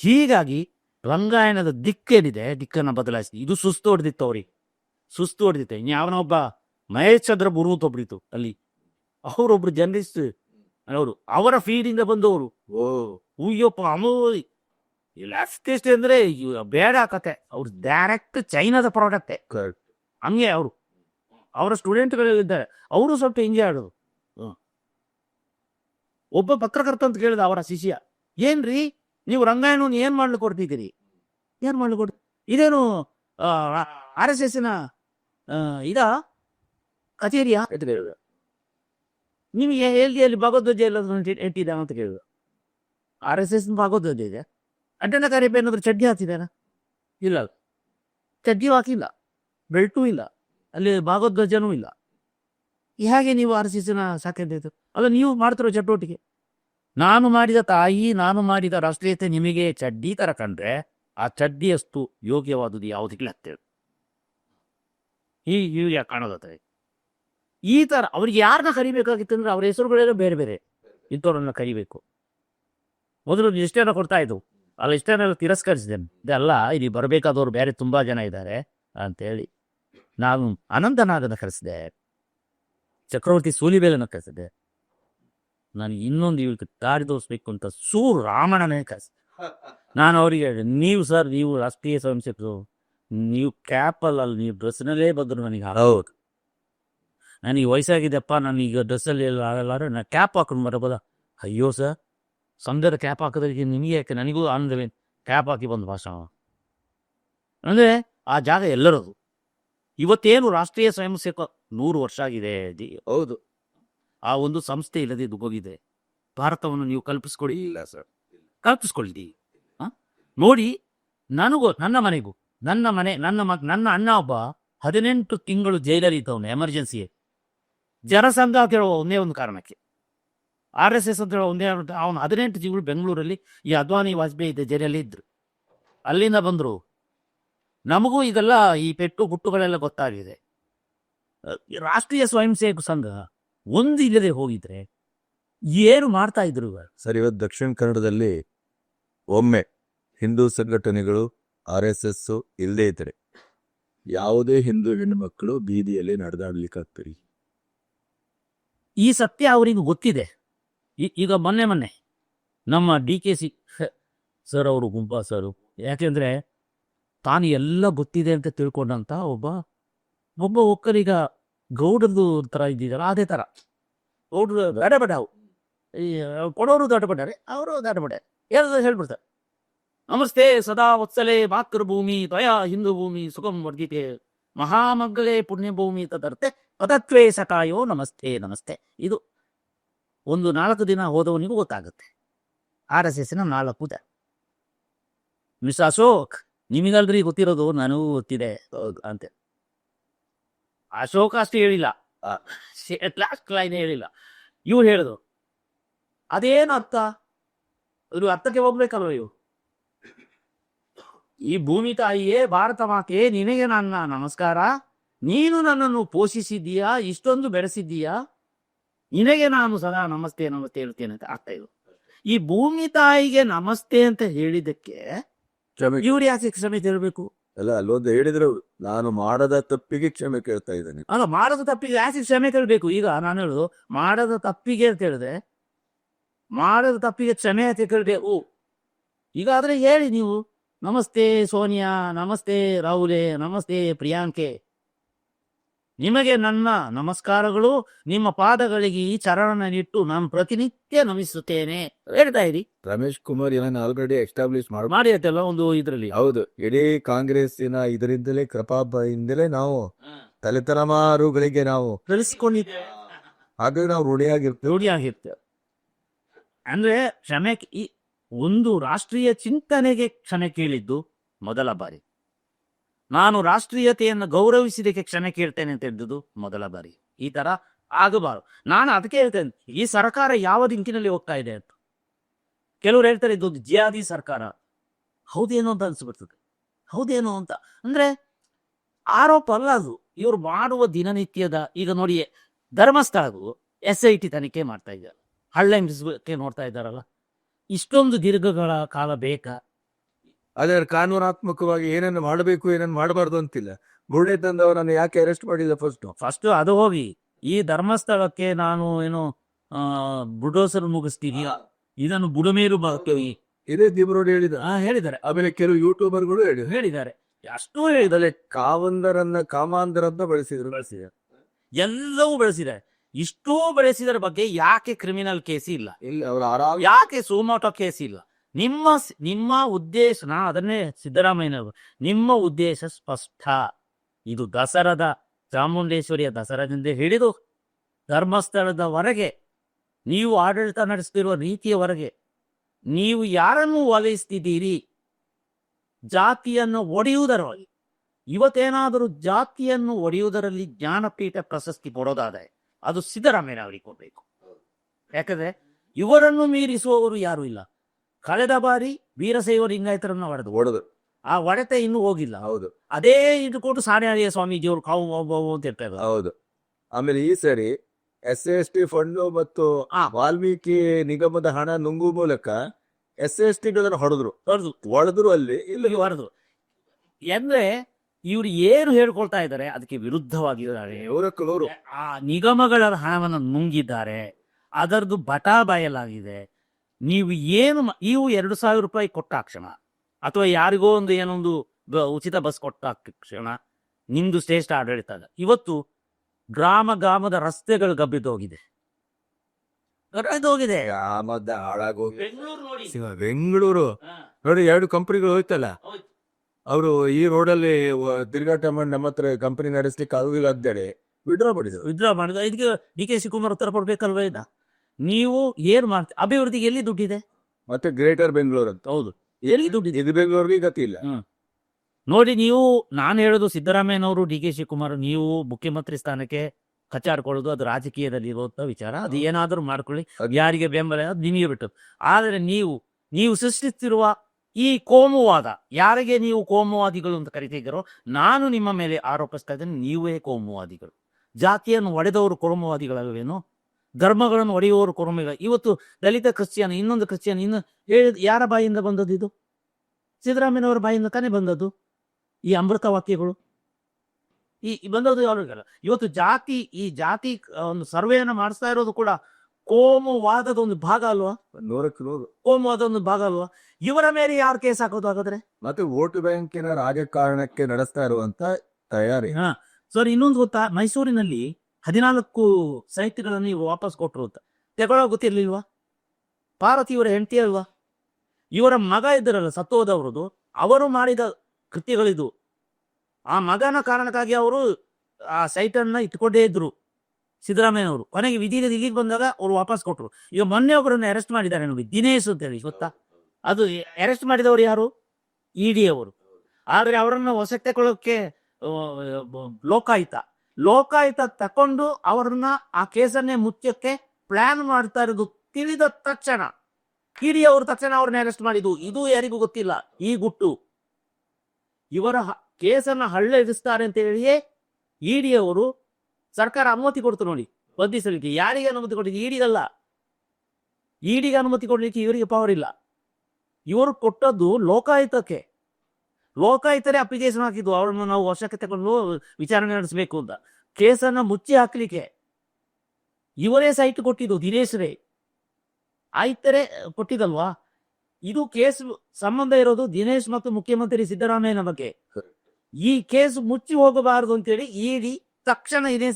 ಹೀಗಾಗಿ ರಂಗಾಯಣದ ದಿಕ್ಕೇನಿದೆ? ದಿಕ್ಕನ್ನು ಬದಲಾಯಿಸಿ. ಇದು ಸುಸ್ತು ಹೊಡೆದಿತ್ತು ಅವ್ರಿಗೆ. ಸುಸ್ತು ಹೊಡೆದಿತ್ತೆ. ಯಾವನೊಬ್ಬ ಮಹೇಶ್ ಚಂದ್ರ ಬುರುತ್ ಒಬ್ರಿತ್ತು ಅಲ್ಲಿ. ಅವರೊಬ್ರು ಜರ್ನಲಿಸ್ಟ್ ಅವರು. ಅವರ ಫೀಲ್ಡಿಂದ ಬಂದವರು. ಓ ಉಯ್ಯಪ್ಪ ಅಮೋ ಎಷ್ಟು ಅಂದ್ರೆ ಬೇಡ ಕತೆ. ಅವ್ರು ಡೈರೆಕ್ಟ್ ಚೈನಾದ ಪ್ರಾಡಕ್ಟೇ. ಹಂಗೆ ಅವರು. ಅವರ ಸ್ಟೂಡೆಂಟ್ಗಳಿದ್ದಾರೆ ಅವರು ಸ್ವಲ್ಪ ಹಿಂಗೆ ಆಡೋದು. ಒಬ್ಬ ಪತ್ರಕರ್ತ ಅಂತ ಕೇಳಿದ ಅವರ ಶಿಷ್ಯ ಏನ್ರಿ? ನೀವು ರಂಗಾಯಣವನ್ನು ಏನ್ ಮಾಡ್ಲಿಕ್ಕೆ ಕೊಡ್ತಿದ್ದೀರಿ? ಏನ್ ಮಾಡ್ಲಿಕ್ಕೆ ಕೊಡ್ ಇದೇನು ಆರ್ ಎಸ್ ಎಸ್ನ ಇದ? ಕಚೇರಿಯ? ಅಂತ ಕೇಳಿದ ನಿಮಗೆ ಎಲ್ಲಿ ಅಲ್ಲಿ ಭಗವದ್ವಜ ಎಲ್ಲ ಇಟ್ಟಿದ್ದ ಅಂತ ಕೇಳಿದ ಆರ್ ಎಸ್ ಎಸ್ ಭಗವದ್ವಜ ಇದೆ. ಅಡ್ಡನ ಕಾರ್ಯ ಏನಾದ್ರು ಚಡ್ಡಿ ಹಾಕಿದಾನ ಇಲ್ಲ. ಚಡ್ಡಿ ಹಾಕಿಲ್ಲ. ಬೆಲ್ಟು ಇಲ್ಲ. ಅಲ್ಲಿ ಭಾಗವದ್ವಜನೂ ಇಲ್ಲ. ಹೇಗೆ ನೀವು ಆರ್ ಎಸ್ ಎಸ್ನ ಸಾಕಿದ್ದು ಅಲ್ಲ ನೀವು ಮಾಡ್ತಿರೋ ಚಟುವಟಿಕೆ. ನಾನು ಮಾಡಿದ ತಾಯಿ, ನಾನು ಮಾಡಿದ ರಾಷ್ಟ್ರೀಯತೆ ನಿಮಗೆ ಚಡ್ಡಿ ತರ ಕಂಡ್ರೆ ಆ ಚಡ್ಡಿಯಷ್ಟು ಯೋಗ್ಯವಾದುದು ಯಾವುದಿಲ್ಲ ಅಂತೇಳಿ ಈ ಹೀಗೆ ಕಾಣೋದತ್ತೆ ಈ ತರ ಅವ್ರಿಗೆ ಯಾರನ್ನ ಕರಿಬೇಕಾಗಿತ್ತು ಅಂದ್ರೆ ಅವ್ರ ಹೆಸರುಗಳೆಲ್ಲ ಬೇರೆ ಬೇರೆ. ಇಂಥವ್ರನ್ನ ಕರಿಬೇಕು. ಮೊದಲು ಇಷ್ಟೇನ ಕೊಡ್ತಾ ಇದ್ವು. ಅಲ್ಲ ಇಷ್ಟೇನೆಲ್ಲ ತಿರಸ್ಕರಿಸಿದೆ. ಇದೆಲ್ಲ ಇಲ್ಲಿ ಬರಬೇಕಾದವ್ರು ಬೇರೆ ತುಂಬಾ ಜನ ಇದ್ದಾರೆ ಅಂತೇಳಿ ನಾನು ಅನಂತನಾಗನ ಕರೆಸಿದೆ. ಚಕ್ರವರ್ತಿ ಸೂಲಿಬೇಲನ್ನು ಕರೆಸಿದೆ. ನಾನು ಇನ್ನೊಂದು ಇವ್ರಿಗೆ ದಾರಿ ತೋರಿಸ್ಬೇಕು ಅಂತ ಸೂ ರಾಮಣ್ಣನೇ ಕಾಸು ನಾನು ಅವರಿಗೆ ಹೇಳಿದೆ ನೀವು ಸರ್ ನೀವು ರಾಷ್ಟ್ರೀಯ ಸ್ವಯಂ ಸೇವಕರು ನೀವು ಕ್ಯಾಪಲ್ಲ ಅಲ್ಲಿ ನೀವು ಡ್ರೆಸ್ನಲ್ಲೇ ಬಂದರು ನನಗೆ ಹೌದು. ನನಗೆ ವಯಸ್ಸಾಗಿದೆಪ್ಪ ನಾನು ಈಗ ಡ್ರೆಸ್ಸಲ್ಲಿ ಎಲ್ಲ ಆಗಲ್ಲ ನಾನು ಕ್ಯಾಪ್ ಹಾಕೊಂಡು ಬರಬೋದ ಅಯ್ಯೋ ಸರ್ ಸಂಘದ ಕ್ಯಾಪ್ ಹಾಕೋದ್ರಿಗೆ ನಿಮಗೆ ಯಾಕೆ? ನನಗೂ ಆನಂದವೇನು ಕ್ಯಾಪ್ ಹಾಕಿ ಬಂದು ಭಾಷಣ ಅಂದರೆ ಆ ಜಾಗ ಎಲ್ಲರದು. ಇವತ್ತೇನು ರಾಷ್ಟ್ರೀಯ ಸ್ವಯಂ ಸೇವಕ ನೂರು ವರ್ಷ ಆಗಿದೆ? ಜಿ- ಹೌದು. ಆ ಒಂದು ಸಂಸ್ಥೆ ಇಲ್ಲದೆ ಇದು ಹೋಗಿದೆ. ಭಾರತವನ್ನು ನೀವು ಕಲ್ಪಿಸ್ಕೊಳ್ಳಿ ಇಲ್ಲ ಸರ್. ಕಲ್ಪಿಸ್ಕೊಳ್ಳಿ? ನೋಡಿ ನನಗೂ ನನ್ನ ಮನೆಗೂ ನನ್ನ ಮನೆ ನನ್ನ ಮಗ ನನ್ನ ಅಣ್ಣ ಒಬ್ಬ ಹದಿನೆಂಟು ತಿಂಗಳು ಜೈಲಲ್ಲಿ ಇದ್ದವನು ಎಮರ್ಜೆನ್ಸಿ ಜನಸಂಘ ಅಂತ ಒಂದೇ ಒಂದು ಕಾರಣಕ್ಕೆ. ಆರ್ ಎಸ್ ಎಸ್ ಅಂತ ಹೇಳುವ ಒಂದೇ ಅವನು ಹದಿನೆಂಟು ತಿಂಗಳು ಬೆಂಗಳೂರಲ್ಲಿ ಈ ಅದ್ವಾನಿ ವಾಜಪೇಯಿ ಇದ್ದ ಜೈಲಲ್ಲಿ ಇದ್ರು. ಅಲ್ಲಿಂದ ಬಂದರು. ನಮಗೂ ಇದೆಲ್ಲ ಈ ಪೆಟ್ಟು ಗುಟ್ಟುಗಳೆಲ್ಲ ಗೊತ್ತಾಗಿದೆ. ರಾಷ್ಟ್ರೀಯ ಸ್ವಯಂ ಸೇವಕ ಸಂಘ ಒಂದು ಇಲ್ಲದೆ ಹೋಗಿದ್ರೆ ಏನು ಮಾಡ್ತಾ ಇದ್ರು ಸರಿ ಇವತ್ತು ದಕ್ಷಿಣ ಕನ್ನಡದಲ್ಲಿ ಒಮ್ಮೆ ಹಿಂದೂ ಸಂಘಟನೆಗಳು ಆರ್ ಎಸ್ ಎಸ್ ಇಲ್ಲದೇ ಇದ್ರೆ ಯಾವುದೇ ಹಿಂದೂ ಹೆಣ್ಣು ಮಕ್ಕಳು ಬೀದಿಯಲ್ಲಿ ನಡೆದಾಡ್ಲಿಕ್ಕಾಗ್ತೀರಿ ಈ ಸತ್ಯ ಅವರಿಗೆ ಗೊತ್ತಿದೆ. ಈಗ ಮೊನ್ನೆ ಮೊನ್ನೆ ನಮ್ಮ ಡಿ ಕೆ ಸಿ (laughs) ಸರ್ ಅವರು ಗುಂಪಾ ಸರ್ ಯಾಕೆಂದ್ರೆ ತಾನು ಎಲ್ಲ ಗೊತ್ತಿದೆ ಅಂತ ತಿಳ್ಕೊಂಡಂತ ಒಬ್ಬ ಒಬ್ಬ ಒಕ್ಕಲಿಗ ಗೌಡರದು ಥರ ಇದ್ದಿದ್ದಾರೆ ಅದೇ ಥರ ಗೌಡರು ದಾಟಬೇಡ ಅವು ಈ ಕೊಡೋರು ದಡಬಡ್ಡಾರೆ ಅವರು ದಾಟಬೇಡ ಎಲ್ಲ ಹೇಳ್ಬಿಡ್ತಾರೆ? ನಮಸ್ತೆ ಸದಾ ವತ್ಸಲೆ ಮಾತೃಭೂಮಿ ದಯಾ ಹಿಂದೂ ಭೂಮಿ ಸುಖಂ ವರ್ಧಿತೆ. ಮಹಾಮಗ್ಗಲೇ ಪುಣ್ಯಭೂಮಿ ತದರ್ತೆ ಪದತ್ವೇ ಸಕಾಯೋ ನಮಸ್ತೆ ನಮಸ್ತೆ. ಇದು ಒಂದು ನಾಲ್ಕು ದಿನ ಹೋದವನಿಗೂ ಗೊತ್ತಾಗುತ್ತೆ. ಆರ್ ಎಸ್ ಎಸ್ನ ನಾಲ್ಕು ದ ಮಿಸ್ ಅಶೋಕ್ ನಿಮಗಲ್ರಿ ಗೊತ್ತಿರೋದು ನನಗೂ ಗೊತ್ತಿದೆ ಅಂತೆ. ಅಶೋಕ ಅಷ್ಟು ಹೇಳಿಲ್ಲ. ಲಾಸ್ಟ್ ಲೈನ್ ಹೇಳಿಲ್ಲ. ಇವ್ರು ಹೇಳಿದ್ರು ಅದೇನು ಅರ್ಥ? ಇವ್ರು ಅರ್ಥಕ್ಕೆ ಹೋಗ್ಬೇಕಲ್ವ ಇವು ಈ ಭೂಮಿ ತಾಯಿಯೇ ಭಾರತ ಮಾತೆ ನಿನಗೆ ನನ್ನ ನಮಸ್ಕಾರ. ನೀನು ನನ್ನನ್ನು ಪೋಷಿಸಿದ್ದೀಯಾ? ಇಷ್ಟೊಂದು ಬೆಳೆಸಿದ್ದೀಯಾ? ನಿನಗೆ ನಾನು ಸದಾ ನಮಸ್ತೆ ನಮಸ್ತೆ ಹೇಳ್ತೇನೆ ಅಂತ ಆಗ್ತಾ ಇದು ಈ ಭೂಮಿ ತಾಯಿಗೆ ನಮಸ್ತೆ ಅಂತ ಹೇಳಿದ್ದಕ್ಕೆ ಇವ್ರು ಯಾಕೆ ಕ್ಷಮೆ ಕೇಳಬೇಕು ಅಲ್ಲ, ಅಲ್ಲೊಂದು ಹೇಳಿದ್ರು, ನಾನು ಮಾಡದ ತಪ್ಪಿಗೆ ಕ್ಷಮೆ ಕೇಳ್ತಾ ಇದ್ದೇನೆ. ಅಲ್ಲ, ಮಾಡದ ತಪ್ಪಿಗೆ ಯಾಕೆ ಕ್ಷಮೆ ಕೇಳಬೇಕು? ಈಗ ನಾನು ಹೇಳುದು, ಮಾಡದ ತಪ್ಪಿಗೆ ಅಂತ ಹೇಳಿದ್ರೆ, ಮಾಡದ ತಪ್ಪಿಗೆ ಕ್ಷಮೆ ಅಂತ ಕೇಳಬೇಕು. ಈಗ ಆದ್ರೆ ಹೇಳಿ ನೀವು, ನಮಸ್ತೆ ಸೋನಿಯಾ, ನಮಸ್ತೆ ರಾಹುಲೆ, ನಮಸ್ತೆ ಪ್ರಿಯಾಂಕೆ. ನಿಮಗೆ ನನ್ನ ನಮಸ್ಕಾರಗಳು ನಿಮ್ಮ ಪಾದಗಳಿಗೆ ಈ ಚರಣನಿಟ್ಟು ನಾನು ಪ್ರತಿನಿತ್ಯ ನಮಿಸುತ್ತೇನೆ. ಹೇಳ್ತಾ ಇರಿ. ರಮೇಶ್ ಕುಮಾರ್ ಏನನ್ನ ಆಲ್ರೆಡಿ ಎಸ್ಟಾಬ್ಲಿಷ್ ಮಾಡ ಮಾಡಿ ಆಯ್ತಲ್ಲ ಒಂದು ಇದ್ರಲ್ಲಿ? ಹೌದು. ಇಡೀ ಕಾಂಗ್ರೆಸ್ಸಿನ ಇದರಿಂದಲೇ ಕೃಪಾಬಾಯಿಂದಲೇ ನಾವು ತಲೆತಲೆಮಾರುಗಳಿಗೆ ನಾವು ಕಲಿಸ್ಕೊಂಡಿದ್ದೆ. ಹಾಗಾಗಿ ನಾವು ರೂಢಿಯಾಗಿರ್ತೇವೆ. ರೂಢಿಯಾಗಿರ್ತೇವೆ ಅಂದ್ರೆ ಕ್ಷಮೆ ಈ ಒಂದು ರಾಷ್ಟ್ರೀಯ ಚಿಂತನೆಗೆ ಕ್ಷಮೆ ಕೇಳಿದ್ದು ಮೊದಲ ಬಾರಿ. ನಾನು ರಾಷ್ಟ್ರೀಯತೆಯನ್ನು ಗೌರವಿಸಿದಕ್ಕೆ ಕ್ಷಮೆ ಕೇಳ್ತೇನೆ ಅಂತ ಹೇಳಿದ್ದು ಮೊದಲ ಬಾರಿ. ಈ ತರ ಆಗಬಾರದು. ನಾನು ಅದಕ್ಕೆ ಹೇಳ್ತೇನೆ, ಈ ಸರ್ಕಾರ ಯಾವ ದಿಕ್ಕಿನಲ್ಲಿ ಹೋಗ್ತಾ ಇದೆ ಅಂತ. ಕೆಲವರು ಹೇಳ್ತಾರೆ ಇದೊಂದು ಜಿಯಾದಿ ಸರ್ಕಾರ. ಹೌದೇನು ಅಂತ ಅನ್ಸ್ಬಿಡ್ತದೆ. ಹೌದೇನೋ ಅಂತ. ಅಂದ್ರೆ ಆರೋಪ ಅಲ್ಲ ಅದು. ಇವರು ಮಾಡುವ ದಿನನಿತ್ಯದ, ಈಗ ನೋಡಿ ಧರ್ಮಸ್ಥಳವು ಎಸ್ ಐ ಟಿ ತನಿಖೆ ಮಾಡ್ತಾ ಇದ್ದಾರೆ. ಹಳ್ಳೆ ನೋಡ್ತಾ ಇದ್ದಾರಲ್ಲ. ಇಷ್ಟೊಂದು ದೀರ್ಘಗಳ ಕಾಲ ಬೇಕಾ? ಅದರ ಕಾನೂನಾತ್ಮಕವಾಗಿ ಏನನ್ನು ಮಾಡಬೇಕು ಏನನ್ನು ಮಾಡಬಾರ್ದು ಅಂತಿಲ್ಲ. ಬುರ್ಡೆ ತಂದವರನ್ನು ಯಾಕೆ ಅರೆಸ್ಟ್ ಮಾಡಿಲ್ಲ ಫಸ್ಟ್ ಫಸ್ಟ್ ಅದು ಹೋಗಿ ಈ ಧರ್ಮಸ್ಥಳಕ್ಕೆ ನಾನು ಏನು ಬುಡೋಸರ್ ಮುಗಿಸ್ತೀನಿ. ಇದನ್ನು ಬುಡಮೇರು ಬರ್ತೀವಿ ಇದೇ ದಿಬ್ರೋಡ್ ಹೇಳಿದ. ಹೇಳಿದ್ದಾರೆ. ಆಮೇಲೆ ಕೆಲವು ಯೂಟ್ಯೂಬರ್ಗಳು ಹೇಳಿ ಹೇಳಿದ್ದಾರೆ. ಅಷ್ಟೂ ಹೇಳಿದಲ್ಲೇ ಕಾವಂದರನ್ನ ಕಾಮಾಂದರನ್ನ ಬಳಸಿದ್ರು. ಬೆಳೆಸಿದ್ದಾರೆ. ಎಲ್ಲವೂ ಬಳಸಿದ್ದಾರೆ. ಇಷ್ಟೂ ಬೆಳೆಸಿದರ ಬಗ್ಗೆ ಯಾಕೆ ಕ್ರಿಮಿನಲ್ ಕೇಸ್ ಇಲ್ಲ? ಇಲ್ಲ ಅವ್ರ ಯಾಕೆ ಸುಮೋಟೋ ಕೇಸ್ ಇಲ್ಲ? ನಿಮ್ಮ ನಿಮ್ಮ ಉದ್ದೇಶ ನಾ ಅದನ್ನೇ ಸಿದ್ದರಾಮಯ್ಯನವರು, ನಿಮ್ಮ ಉದ್ದೇಶ ಸ್ಪಷ್ಟ. ಇದು ದಸರದ ಚಾಮುಂಡೇಶ್ವರಿಯ ದಸರಾದಿಂದ ಹಿಡಿದು ಧರ್ಮಸ್ಥಳದವರೆಗೆ, ನೀವು ಆಡಳಿತ ನಡೆಸ್ತಿರುವ ರೀತಿಯವರೆಗೆ ನೀವು ಯಾರನ್ನು ಒಲೈಸ್ತಿದ್ದೀರಿ? ಜಾತಿಯನ್ನು ಒಡೆಯುವುದರಲ್ಲಿ, ಇವತ್ತೇನಾದರೂ ಜಾತಿಯನ್ನು ಒಡೆಯುವುದರಲ್ಲಿ ಜ್ಞಾನಪೀಠ ಪ್ರಶಸ್ತಿ ಕೊಡೋದಾದರೆ, ಅದು ಸಿದ್ದರಾಮಯ್ಯನವರಿಗೆ ಕೊಡಬೇಕು. ಯಾಕಂದ್ರೆ, ಇವರನ್ನು ಮೀರಿಸುವವರು ಯಾರು ಇಲ್ಲ. ಕಳೆದ ಬಾರಿ ವೀರಶೈವ ಲಿಂಗಾಯತರನ್ನ ಹೊಡೆದು. ಹೊಡೆದು. ಆ ಹೊಡೆತ ಇನ್ನೂ ಹೋಗಿಲ್ಲ. ಹೌದು. ಅದೇ ಇದು ಸಾರಿಯಾರಿಯ ಸ್ವಾಮೀಜಿಯವರು ಕಾವು ಬಾವು ಬಾವು ಅಂತ ಇರ್ತಾರೆ. ಹೌದು. ಆಮೇಲೆ ಈ ಸರಿ ಎಸ್ ಎಸ್ ಟಿ ಫಂಡ್ ಮತ್ತು ಆ. ವಾಲ್ಮೀಕಿ ನಿಗಮದ ಹಣ ನುಂಗು ಮೂಲಕ ಎಸ್ ಎಸ್ ಟಿ ಹೊಡೆದ್ರು. ಹೊಡೆದು ಹೊಡೆದ್ರು ಅಲ್ಲಿ ಇಲ್ಲಿ ಹೊಡೆದು ಎಂದ್ರೆ ಇವ್ರು ಏನು ಹೇಳ್ಕೊಳ್ತಾ ಇದ್ದಾರೆ ಅದಕ್ಕೆ ವಿರುದ್ಧವಾಗಿದ್ದಾರೆ. ಆ ನಿಗಮಗಳ ಹಣವನ್ನು ನುಂಗಿದ್ದಾರೆ. ಅದರದ್ದು ಬಟಾ ಬಯಲಾಗಿದೆ. ನೀವು ಏನು ನೀವು ಎರಡು ಸಾವಿರ ರೂಪಾಯಿ ಕೊಟ್ಟ ಕ್ಷಣ ಅಥವಾ ಯಾರಿಗೋ ಒಂದು ಏನೊಂದು ಉಚಿತ ಬಸ್ ಕೊಟ್ಟ ಕ್ಷಣ ನಿಮ್ದು ಶ್ರೇಷ್ಠ ಆಡಳಿತ. ಇವತ್ತು ಗ್ರಾಮ ಗ್ರಾಮದ ರಸ್ತೆಗಳು ಗಬ್ಬಿದೋಗಿದೆ. ಹೋಗಿದೆ ಬೆಂಗಳೂರು ನೋಡಿ. ಬೆಂಗಳೂರು. ನೋಡಿ ಎರಡು ಕಂಪನಿಗಳು ಹೋಯ್ತಲ್ಲ. ಅವರು ಈ ರೋಡಲ್ಲಿ ತಿರ್ಗಾಟ ಮಾಡಿ ನಮ್ಮ ಹತ್ರ ಕಂಪನಿ ನಡೆಸ್ಲಿಕ್ಕೆ ಆಗುದಿಲ್ಲ ಅಂತೇಳಿ ವಿಡ್ರಾ ಮಾಡಿದ್ರು. ವಿಡ್ರಾ ಮಾಡಿದ ಇದಕ್ಕೆ ಡಿ ಕೆ ಶಿವಕುಮಾರ್ ಉತ್ತರ ಕೊಡ್ಬೇಕಲ್ವ ಇದ ನೀವು ಏನ್ ಮಾಡ್ತೀವಿ ಅಭಿವೃದ್ಧಿಗೆ ಎಲ್ಲಿ ದುಡ್ಡಿದೆ? ಮತ್ತೆ ಗ್ರೇಟರ್ ಬೆಂಗಳೂರು ಅಂತ. ಹೌದು. ಎಲ್ಲಿ ದುಡ್ಡಿದೆ? ಇದು ಬೆಂಗಳೂರಿಗೆ ಗತಿ ಇಲ್ಲ. ನೋಡಿ ನೀವು ನಾನು ಹೇಳೋದು ಸಿದ್ದರಾಮಯ್ಯನವರು ಡಿ ಕೆ ಶಿವಕುಮಾರ್ ನೀವು ಮುಖ್ಯಮಂತ್ರಿ ಸ್ಥಾನಕ್ಕೆ ಕಚ್ಚಾಡ್ಕೊಳ್ಳೋದು ಅದು ರಾಜಕೀಯದಲ್ಲಿ ಇರುವಂತ ವಿಚಾರ. ಅದು ಏನಾದರೂ ಮಾಡ್ಕೊಳ್ಳಿ. ಯಾರಿಗೆ ಬೆಂಬಲ ಅದು ನಿಮಗೆ ಬಿಟ್ಟು. ಆದರೆ ನೀವು ನೀವು ಸೃಷ್ಟಿಸುತ್ತಿರುವ ಈ ಕೋಮುವಾದ ಯಾರಿಗೆ ನೀವು ಕೋಮುವಾದಿಗಳು ಅಂತ ಕರಿತಿದ್ದೀರೋ ನಾನು ನಿಮ್ಮ ಮೇಲೆ ಆರೋಪಿಸ್ತಾ ಇದ್ದೇನೆ ನೀವೇ ಕೋಮುವಾದಿಗಳು. ಜಾತಿಯನ್ನು ಒಡೆದವರು ಕೋಮುವಾದಿಗಳಲ್ವೇನು ಧರ್ಮಗಳನ್ನು ಒಡೆಯುವವರು ಕುರುಮಿಗ. ಇವತ್ತು ದಲಿತ ಕ್ರಿಶ್ಚಿಯನ್ ಇನ್ನೊಂದು ಕ್ರಿಶ್ಚಿಯನ್ ಇನ್ನು ಹೇಳಿದ ಯಾರ ಬಾಯಿಂದ ಬಂದದ್ದು ಇದು? ಸಿದ್ದರಾಮಯ್ಯನವರ ಬಾಯಿಂದ ತಾನೇ ಬಂದದ್ದು? ಈ ಅಮೃತ ವಾಕ್ಯಗಳು? ಈ ಬಂದದ್ದು ಯಾರಿಗಲ್ಲ? ಇವತ್ತು ಜಾತಿ ಈ ಜಾತಿ ಒಂದು ಸರ್ವೆಯನ್ನು ಮಾಡಿಸ್ತಾ ಇರೋದು ಕೂಡ ಕೋಮುವಾದದ ಒಂದು ಭಾಗ ಅಲ್ವಾ? ನೂರಕ್ಕೆ ನೂರು. ಕೋಮುವಾದ ಒಂದು ಭಾಗ ಅಲ್ವಾ? ಇವರ ಮೇಲೆ ಯಾರು ಕೇಸ್ ಹಾಕೋದು ಹಾಗಾದ್ರೆ? ಮತ್ತೆ ವೋಟ್ ಬ್ಯಾಂಕಿನ ರಾಜಕಾರಣಕ್ಕೆ ನಡೆಸ್ತಾ ಇರುವಂತ ತಯಾರಿ. ಹಾ ಸರ್ ಇನ್ನೊಂದು ಗೊತ್ತಾ? ಮೈಸೂರಿನಲ್ಲಿ ಹದಿನಾಲ್ಕು ಸಾಹಿತ್ಯಗಳನ್ನು ಇವರು ವಾಪಸ್ ಕೊಟ್ಟರು ಅಂತ ತಗೊಳ್ಳೋ ಗೊತ್ತಿರ್ಲಿಲ್ವಾ ಪಾರ್ವತಿ ಇವರ ಹೆಂಡತಿ ಅಲ್ವಾ? ಇವರ ಮಗ ಇದ್ದರಲ್ಲ ಸತ್ತೋದವ್ರದ್ದು ಅವರು ಮಾಡಿದ ಕೃತ್ಯಗಳಿದು. ಆ ಮಗನ ಕಾರಣಕ್ಕಾಗಿ ಅವರು ಆ ಸೈಟನ್ನ ಇಟ್ಕೊಂಡೇ ಇದ್ರು. ಸಿದ್ದರಾಮಯ್ಯವರು ಕೊನೆಗೆ ವಿಧಿ ಇಲ್ಲಿಗೆ ಬಂದಾಗ ಅವರು ವಾಪಸ್ ಕೊಟ್ಟರು ಈಗ ಮೊನ್ನೆ ಒಬ್ಬರನ್ನ ಅರೆಸ್ಟ್ ಮಾಡಿದ್ದಾರೆ ನೋಡಿ ದಿನೇಶ್ ಅಂತ ಹೇಳಿ ಗೊತ್ತಾ? ಅದು ಅರೆಸ್ಟ್ ಮಾಡಿದವರು ಯಾರು? ಇಡಿ ಅವರು. ಆದ್ರೆ ಅವರನ್ನು ವಶಕ್ಕೆ ತಗೊಳ್ಳೋಕೆ ಲೋಕಾಯಿತ. ಲೋಕಾಯುತ ತಕೊಂಡು ಅವರನ್ನ ಆ ಕೇಸನ್ನೇ ಮುಚ್ಚಕ್ಕೆ ಪ್ಲಾನ್ ಮಾಡ್ತಾ ಇರೋದು ತಿಳಿದ ತಕ್ಷಣ. ಕಿರಿಯವರು ತಕ್ಷಣ ಅವ್ರನ್ನ ಅರೆಸ್ಟ್ ಮಾಡಿದ್ದು. ಇದು ಯಾರಿಗೂ ಗೊತ್ತಿಲ್ಲ. ಈ ಗುಟ್ಟು. ಇವರ ಕೇಸನ್ನ ಹಳ್ಳ ಹಳ್ಳೆಡಿಸ್ತಾರೆ ಅಂತ ಹೇಳಿಯೇ ಇಡಿ ಅವರು ಸರ್ಕಾರ ಅನುಮತಿ ಕೊಡ್ತು ನೋಡಿ. ಬಂಧಿಸಲಿಕ್ಕೆ. ಯಾರಿಗೆ ಅನುಮತಿ ಕೊಟ್ಟಿದ್ದು ಇಡಿಗಲ್ಲ ಇಡಿಗೆ ಅನುಮತಿ ಕೊಡ್ಲಿಕ್ಕೆ ಇವರಿಗೆ ಪವರ್ ಇಲ್ಲ. ಇವರು ಕೊಟ್ಟದ್ದು ಲೋಕಾಯುತಕ್ಕೆ. ಲೋಕಾಯುತರೇ ಅಪ್ಲಿಕೇಶನ್ ಹಾಕಿದ್ವು ಅವ್ರನ್ನ ನಾವು ವಶಕ್ಕೆ ತಗೊಂಡು ವಿಚಾರಣೆ ನಡೆಸಬೇಕು ಅಂತ. ಕೇಸನ್ನ ಮುಚ್ಚಿ ಹಾಕ್ಲಿಕ್ಕೆ ಇವರೇ ಸೈಟ್ ಕೊಟ್ಟಿದ್ದು ದಿನೇಶ್ರೇ. ಆಯ್ತರೇ ಕೊಟ್ಟಿದಲ್ವಾ ಇದು ಕೇಸ್ ಸಂಬಂಧ ಇರೋದು ದಿನೇಶ್ ಮತ್ತು ಮುಖ್ಯಮಂತ್ರಿ ಸಿದ್ದರಾಮಯ್ಯನ ಬಗ್ಗೆ. ಈ ಕೇಸ್ ಮುಚ್ಚಿ ಹೋಗಬಾರದು ಅಂತೇಳಿ ಇಡಿ ತಕ್ಷಣ ಇದೇ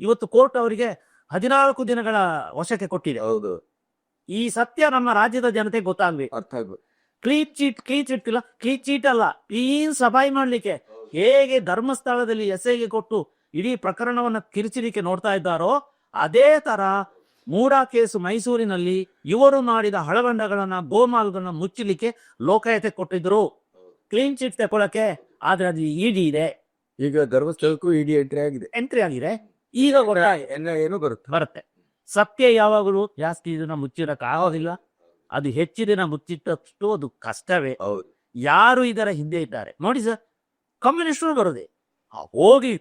ಇವತ್ತು ಕೋರ್ಟ್ ಅವರಿಗೆ ಹದಿನಾಲ್ಕು ದಿನಗಳ ವಶಕ್ಕೆ ಕೊಟ್ಟಿದೆ. ಹೌದು. ಈ ಸತ್ಯ ನಮ್ಮ ರಾಜ್ಯದ ಜನತೆ ಗೊತ್ತಾಗ್ಬೇಕು. ಅರ್ಥ ಆಗ್ಬೇಕು. ಕ್ಲೀನ್ ಚೀಟ್ ಕ್ಲೀನ್ ಚೀಟ್ ಇಲ್ಲ ಕ್ಲೀನ್ ಚೀಟ್ ಅಲ್ಲ ಕ್ಲೀನ್ ಸಫಾಯಿ ಮಾಡ್ಲಿಕ್ಕೆ ಹೇಗೆ ಧರ್ಮಸ್ಥಳದಲ್ಲಿ ಎಸೆಗೆ ಕೊಟ್ಟು ಇಡೀ ಪ್ರಕರಣವನ್ನ ಕಿರಿಚಲಿಕ್ಕೆ ನೋಡ್ತಾ ಇದ್ದಾರೋ ಅದೇ ತರ ಮೂಡಾ ಕೇಸು ಮೈಸೂರಿನಲ್ಲಿ ಇವರು ಮಾಡಿದ ಹಳಗಂಡಗಳನ್ನ ಗೋಮಾಲ್ಗಳನ್ನ ಮುಚ್ಚಲಿಕ್ಕೆ ಲೋಕಾಯತೆ ಕೊಟ್ಟಿದ್ರು. ಕ್ಲೀನ್ ಚೀಟ್ ತಗೊಳಕ್ಕೆ ಆದ್ರೆ ಅದು ಇಡಿ ಇದೆ. ಈಗ ಧರ್ಮಸ್ಥಳಕ್ಕೂ ಇಡಿ ಎಂಟ್ರಿ ಆಗಿದೆ. ಎಂಟ್ರಿ ಆಗಿದೆ. ಈಗ ಎಲ್ಲ ಏನು ಬರುತ್ತೆ? ಬರುತ್ತೆ. ಸತ್ಯ ಯಾವಾಗಲೂ ಜಾಸ್ತಿ ಇದನ್ನ ಮುಚ್ಚಿರಕ್ಕೆ ಆಗೋದಿಲ್ಲ. ಅದು ಹೆಚ್ಚು ದಿನ ಮುಚ್ಚಿಟ್ಟಷ್ಟು ಅದು ಕಷ್ಟವೇ. ಯಾರು ಇದರ ಹಿಂದೆ ಇದ್ದಾರೆ? ನೋಡಿ ಸರ್ ಕಮ್ಯುನಿಸ್ಟರು ಬರೋದೆ. ಹೋಗಿ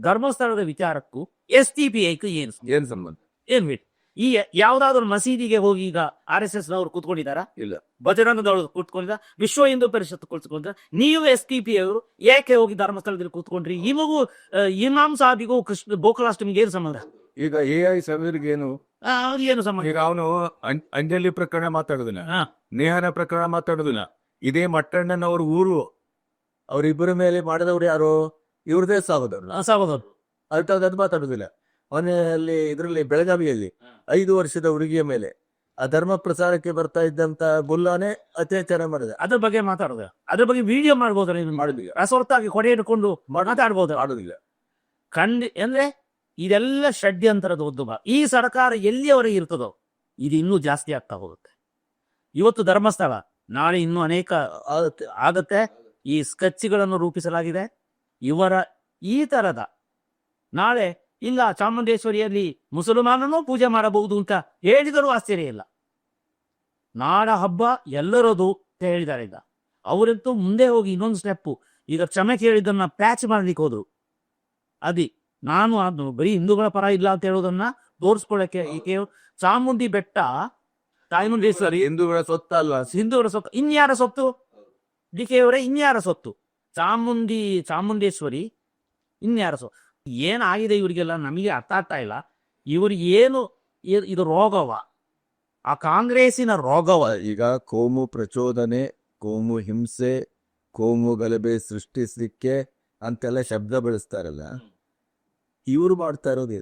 ಧರ್ಮಸ್ಥಳದ ವಿಚಾರಕ್ಕೂ ಎಸ್ ಟಿ ಪಿ ಐಕ್ಕೂ ಏನು ಏನು ಸಂಬಂಧ? ಏನ್ ಬಿಟ್ಟು ಈ ಯಾವ್ದಾದ್ರು ಮಸೀದಿಗೆ ಹೋಗಿ ಈಗ ಆರ್ ಎಸ್ ಎಸ್ ನವರು ಕೂತ್ಕೊಂಡಿದಾರ ಇಲ್ಲ. ಭಜರಂಗದವರು ಕೂತ್ಕೊಂಡಿದ್ದ ವಿಶ್ವ ಹಿಂದೂ ಪರಿಷತ್ ಕೂತ್ಕೊಂಡ ನೀವು ಎಸ್ ಟಿ ಪಿ ಅವರು ಏಕೆ ಹೋಗಿ ಧರ್ಮಸ್ಥಳದಲ್ಲಿ ಕೂತ್ಕೊಂಡ್ರಿ? ಇವಗೂ ಆ, ಇಮಾಮ್ ಸಾಹಿಬಿಗೂ ಕೃಷ್ಣ ಗೋಕುಲಾಷ್ಟಮಿಗೆ ಏನು ಸಂಬಂಧ? ಈಗ ಎ ಐ ಸಮೀರ್ಗೆ ಏನು ಏನು ಸಂಬಂಧ? ಈಗ ಅವನು ಅಂಜಲಿ ಪ್ರಕರಣ ಮಾತಾಡುದಿಲ್ಲ. ನೇಹನ ಪ್ರಕರಣ ಮಾತಾಡುದಿಲ್ಲ ಇದೇ ಮಟ್ಟಣ್ಣನವ್ರ ಊರು ಅವರಿಬ್ಬರ ಮೇಲೆ ಮಾಡಿದವ್ರು ಯಾರು? ಇವ್ರದೇ ಸಾಗೋದವ್ರು ಆ, ಅದಕ್ಕೆ ಅದು ಮಾತಾಡುದಿಲ್ಲ. ಅವನಲ್ಲಿ ಇದರಲ್ಲಿ ಬೆಳಗಾವಿಯಲ್ಲಿ ಐದು ವರ್ಷದ ಹುಡುಗಿಯ ಮೇಲೆ ಆ ಧರ್ಮ ಪ್ರಸಾರಕ್ಕೆ ಬರ್ತಾ ಇದ್ದಂತ ಬುಲ್ಲಾನೆ ಅತ್ಯಾಚಾರ ಮಾಡಿದೆ. ಅದ್ರ ಬಗ್ಗೆ ಮಾತಾಡೋದು. ಅದ್ರ ಬಗ್ಗೆ ವಿಡಿಯೋ ಮಾಡ್ಬೋದ್ರ ನೀವು ಮಾಡುದಿಲ್ಲ. ರಸವರ್ತಾಗಿ ಕೊಡೆ ಹಿಡ್ಕೊಂಡು ಮಾತಾಡ್ಬೋದು? ಮಾಡುದಿಲ್ಲ. ಖಂಡಿ ಅಂದ್ರೆ ಇದೆಲ್ಲ ಷಡ್ಯಂತರದ ಉದ್ಯಮ ಈ ಸರ್ಕಾರ ಎಲ್ಲಿಯವರೆಗೆ ಇರ್ತದೋ ಇದು ಇನ್ನೂ ಜಾಸ್ತಿ ಆಗ್ತಾ ಹೋಗುತ್ತೆ. ಇವತ್ತು ಧರ್ಮಸ್ಥಳ ನಾಳೆ ಇನ್ನೂ ಅನೇಕ ಆಗುತ್ತೆ- ಆಗತ್ತೆ. ಈ ಸ್ಕೆಚ್ಗಳನ್ನು ರೂಪಿಸಲಾಗಿದೆ. ಇವರ ಈ ತರದ ನಾಳೆ ಇಲ್ಲ ಚಾಮುಂಡೇಶ್ವರಿಯಲ್ಲಿ ಮುಸಲ್ಮಾನನೂ ಪೂಜೆ ಮಾಡಬಹುದು ಅಂತ ಹೇಳಿದರೂ ಆಶ್ಚರ್ಯ ಇಲ್ಲ. ನಾಡ ಹಬ್ಬ ಎಲ್ಲರದು ಅಂತ ಹೇಳಿದ್ದಾರೆ ಈಗ. ಅವರಂತೂ ಮುಂದೆ ಹೋಗಿ ಇನ್ನೊಂದು ಸ್ಟೆಪ್ಪು ಈಗ ಕ್ಷಮೆ ಕೇಳಿದ್ದನ್ನ ಪ್ಯಾಚ್ ಮಾಡ್ಲಿಕ್ಕೆ ಹೋದ್ರು. ಅದಿ ನಾನು ಅದು ಬರೀ ಹಿಂದೂಗಳ ಪರ ಇಲ್ಲ ಅಂತ ಹೇಳೋದನ್ನ ತೋರಿಸ್ಕೊಳ್ಳಕ್ಕೆ ಚಾಮುಂಡಿ ಬೆಟ್ಟ ಚಾಮುಂಡೇಶ್ವರಿ ಹಿಂದೂಗಳ ಸೊತ್ತು ಅಲ್ವಾ? ಹಿಂದೂಗಳ ಸೊತ್ತು ಇನ್ಯಾರ ಸೊತ್ತು ಡಿ ಕೆ ಅವರೇ ಇನ್ಯಾರ ಸೊತ್ತು ಚಾಮುಂಡಿ ಚಾಮುಂಡೇಶ್ವರಿ ಇನ್ಯಾರ ಸೊತ್ತು ಏನಾಗಿದೆ ಇವರಿಗೆಲ್ಲ? ನಮಗೆ ಅರ್ಥ ಆಗ್ತಾ ಇಲ್ಲ. ಇವರು ಏನು ಇದು ರೋಗವ? ಆ ಕಾಂಗ್ರೆಸ್ಸಿನ ರೋಗವ ಈಗ ಕೋಮು ಪ್ರಚೋದನೆ ಕೋಮು ಹಿಂಸೆ ಕೋಮು ಗಲಭೆ ಸೃಷ್ಟಿಸಲಿಕ್ಕೆ ಅಂತೆಲ್ಲ ಶಬ್ದ ಬಳಸ್ತಾರಲ್ಲ? ಇವರು ಮಾಡ್ತಾ ಇರೋದು.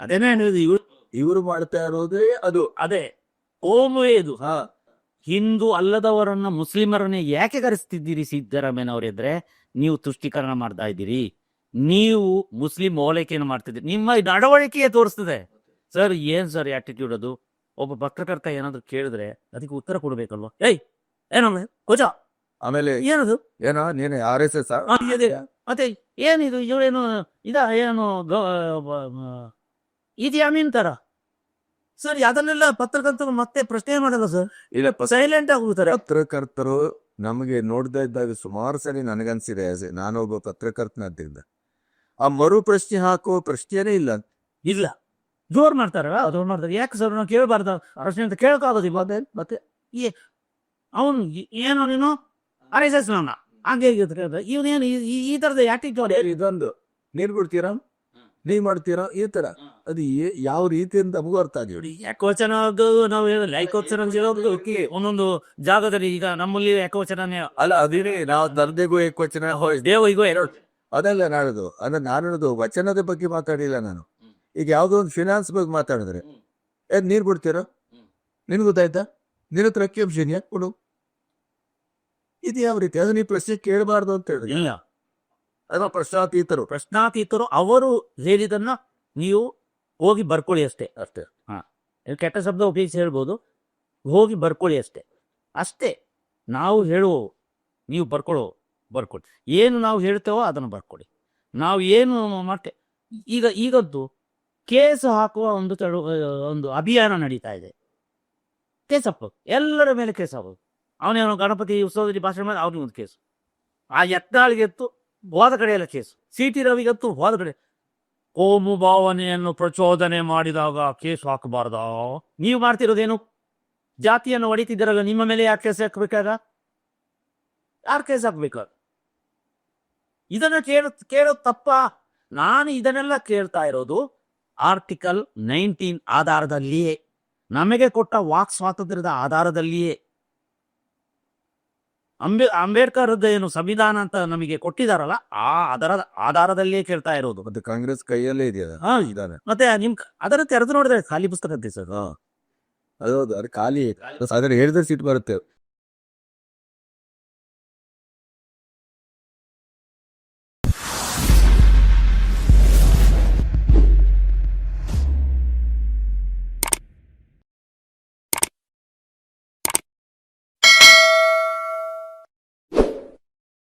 ಅದೇನೇ ಹೇಳಿದ್ರು ಇವ್ರು. ಇವರು ಮಾಡ್ತಾ ಇರೋದೇ ಅದು. ಅದೇ ಕೋಮುವೇ ಇದು. ಹಾ. ಹಿಂದೂ ಅಲ್ಲದವರನ್ನ ಮುಸ್ಲಿಮರನ್ನೇ ಯಾಕೆ ಕರೆಸ್ತಿದ್ದೀರಿ ಸಿದ್ದರಾಮಯ್ಯನವರಿದ್ರೆ ನೀವು ತುಷ್ಟೀಕರಣ ಮಾಡ್ತಾ ಇದ್ದೀರಿ. ನೀವು ಮುಸ್ಲಿಂ ಓಲೈಕೆಯನ್ನು ಮಾಡ್ತಿದ್ದೀರಿ ನಿಮ್ಮ ನಡವಳಿಕೆಯೇ ತೋರಿಸ್ತದೆ. ಸರ್ ಏನ್ ಸರ್ ಆಟಿಟ್ಯೂಡ್ ಅದು? ಒಬ್ಬ ಪತ್ರಕರ್ತ ಏನಾದ್ರು ಕೇಳಿದ್ರೆ ಅದಕ್ಕೆ ಉತ್ತರ ಕೊಡ್ಬೇಕಲ್ವಾ? ಏಯ್ ಏನೋ ಕೊಜ ಆಮೇಲೆ ಏನದು? ಏನೋ ನೀನು ಆರ್ ಎಸ್ ಎಸ್ ಮತ್ತೆ ಏನಿದು? ಇವಳೇನು ಇದ ಏನು ಇದು ತರ. ಸರ್ ಅದನ್ನೆಲ್ಲ ಪತ್ರಕರ್ತರು ಮತ್ತೆ ಪ್ರಶ್ನೆ ಮಾಡಲ್ಲ ಸರ್. ಇಲ್ಲ ಸೈಲೆಂಟ್ ಆಗುತ್ತಾರೆ ಪತ್ರಕರ್ತರು ನಮಗೆ ನೋಡ್ತಾ ಇದ್ದಾಗ ಸುಮಾರು ಸರಿ ನನಗನ್ಸಿದೆ. ನಾನೊಬ್ಬ ಪತ್ರಕರ್ತನಾದ್ರಿಂದ. ಆ ಮರು ಪ್ರಶ್ನೆ ಹಾಕೋ ಪ್ರಶ್ನೆನೇ ಇಲ್ಲ. ಇಲ್ಲ. ಜೋರ್ ಮಾಡ್ತಾರ ಜೋರ್ ಮಾಡ್ತಾರೆ. ಯಾಕೆ ಸರ್ ನಾವು ಕೇಳಬಾರ್ದ? ಪ್ರಶ್ನೆ ಅಂತ ಕೇಳಕ್ಕಾಗೋದಿಲ್ಲ. ಮತ್ತೆ? ಮತ್ತೆ ಏ ಅವನು ಏನು ನೀನು? ಆರ್ ಎಸ್ ಎಸ್ ನನ್ನ. ಹಂಗೆ ಇವನೇನು ಈ ತರದ ಆಟಿಟ್ಯೂಡ್ ಇದೊಂದು. ನೀನ್ ಬಿಡ್ತೀರಾ? ನೀವ್ ಮಾಡ್ತೀರಾ? ಈ ತರ ಅದು ಯಾವ ರೀತಿ ಅಂತ ನಮಗೂ ಅರ್ಥ ಆಗಿ ಏಕವಚನ ಅದು ನಾವು ಏಕವಚನ okay. ಒಂದೊಂದು ಜಾಗದಲ್ಲಿ ಈಗ ನಮ್ಮಲ್ಲಿ ಏಕವಚನನೇ ಅಲ್ಲ ಅದೇನೇ ನಾವು ತಂದೆಗೂ ಏಕವಚನ ಹೋಯ್ ದೇವಿಗೂ ಎರಡು. ಅದಲ್ಲ ನಾಡದು ಅಂದ್ರೆ ನಾನು ವಚನದ ಬಗ್ಗೆ ಮಾತಾಡಿಲ್ಲ ನಾನು. ಈಗ ಯಾವುದೋ ಒಂದು ಫಿನಾನ್ಸ್ ಬಗ್ಗೆ ಮಾತಾಡಿದ್ರೆ ಏನ್ ನೀರ್ ಬಿಡ್ತೀರಾ? ನಿನ್ ಗೊತ್ತಾಯ್ತಾ? ನಿನ್ನ ಹತ್ರ ಅಂಶ ಯಾಕೆ ಕೊಡು. ಇದು ಯಾವ ರೀತಿ? ಅದು ನೀವು ಪ್ರಶ್ನೆ ಕೇಳಬಾರ್ದು ಅಂತ ಹೇಳಿದ್ರೆ. ಇಲ್ಲ. ಅದನ್ನ ಪ್ರಶ್ನಾತೀತರು. ಪ್ರಶ್ನಾತೀತರು ಅವರು ಹೇಳಿದನ್ನ ನೀವು ಹೋಗಿ ಬರ್ಕೊಳ್ಳಿ ಅಷ್ಟೇ. ಅಷ್ಟೇ. ಇದು ಕೆಟ್ಟ ಶಬ್ದ ಉಪಯೋಗಿಸಿ ಹೇಳ್ಬೋದು. ಹೋಗಿ ಬರ್ಕೊಳ್ಳಿ ಅಷ್ಟೇ. ಅಷ್ಟೇ. ನಾವು ಹೇಳುವವು. ನೀವು ಬರ್ಕೊಳ್ಳೋ ಬರ್ಕೊಡಿ. ಏನು ನಾವು ಹೇಳ್ತೇವೋ ಅದನ್ನು ಬರ್ಕೊಡಿ. ನಾವು ಏನು ಮಾಡ್ತೆ, ಈಗ, ಈಗದ್ದು ಕೇಸ್ ಹಾಕುವ ಒಂದು ತಡು, ಒಂದು ಅಭಿಯಾನ ನಡೀತಾ ಇದೆ. ಕೇಸ್ ಹಾಕ್ಬೋದು ಎಲ್ಲರ ಮೇಲೆ ಕೇಸ್ ಹಾಕೋದು ಅವನೇನು ಗಣಪತಿ ಉತ್ಸವದಲ್ಲಿ ಭಾಷಣ ಮೇಲೆ ಅವನಿಗೆ ಒಂದು ಕೇಸು. ಆ ಎತ್ತು, ಹೋದ ಕಡೆ ಎಲ್ಲ ಕೇಸು. ಸಿ ಟಿ ರವಿಗತ್ತು ಹೋದ ಕಡೆ. ಕೋಮು ಭಾವನೆಯನ್ನು ಪ್ರಚೋದನೆ ಮಾಡಿದಾಗ ಕೇಸು ಹಾಕಬಾರ್ದ? ನೀವು ಮಾಡ್ತಿರೋದೇನು? ಜಾತಿಯನ್ನು ಹೊಡಿತಿದ್ದೀರಲ್ಲ ನಿಮ್ಮ ಮೇಲೆ ಯಾಕೆ ಕೇಸ್ ಹಾಕ್ಬೇಕಾಗ? ಯಾರು ಕೇಸ್ ಹಾಕ್ಬೇಕಾಗ? ಇದನ್ನ ಕೇಳ ಕೇಳೋದು ತಪ್ಪ ನಾನು ಇದನ್ನೆಲ್ಲ ಕೇಳ್ತಾ ಇರೋದು ಆರ್ಟಿಕಲ್ ನೈನ್ಟೀನ್ ಆಧಾರದಲ್ಲಿಯೇ. ನಮಗೆ ಕೊಟ್ಟ ವಾಕ್ ಸ್ವಾತಂತ್ರ್ಯದ ಆಧಾರದಲ್ಲಿಯೇ. ಅಂಬೇ ಅಂಬೇಡ್ಕರ್ ಏನು ಸಂವಿಧಾನ ಅಂತ ನಮಗೆ ಕೊಟ್ಟಿದಾರಲ್ಲ ಆ ಅದರ ಆಧಾರದಲ್ಲಿಯೇ ಕೇಳ್ತಾ ಇರೋದು. ಮತ್ತೆ ಕಾಂಗ್ರೆಸ್ ಕೈಯಲ್ಲೇ ಇದೆಯಲ್ಲ ಮತ್ತೆ ನಿಮ್ ಅದರ ತೆರೆದು ನೋಡಿದ್ರೆ ಖಾಲಿ ಪುಸ್ತಕ ಅಂತೆ ಸರ್. ಅದು ಖಾಲಿ. ಹೇಳಿದ್ರೆ ಸಿಟ್ಟು ಬರುತ್ತೆ.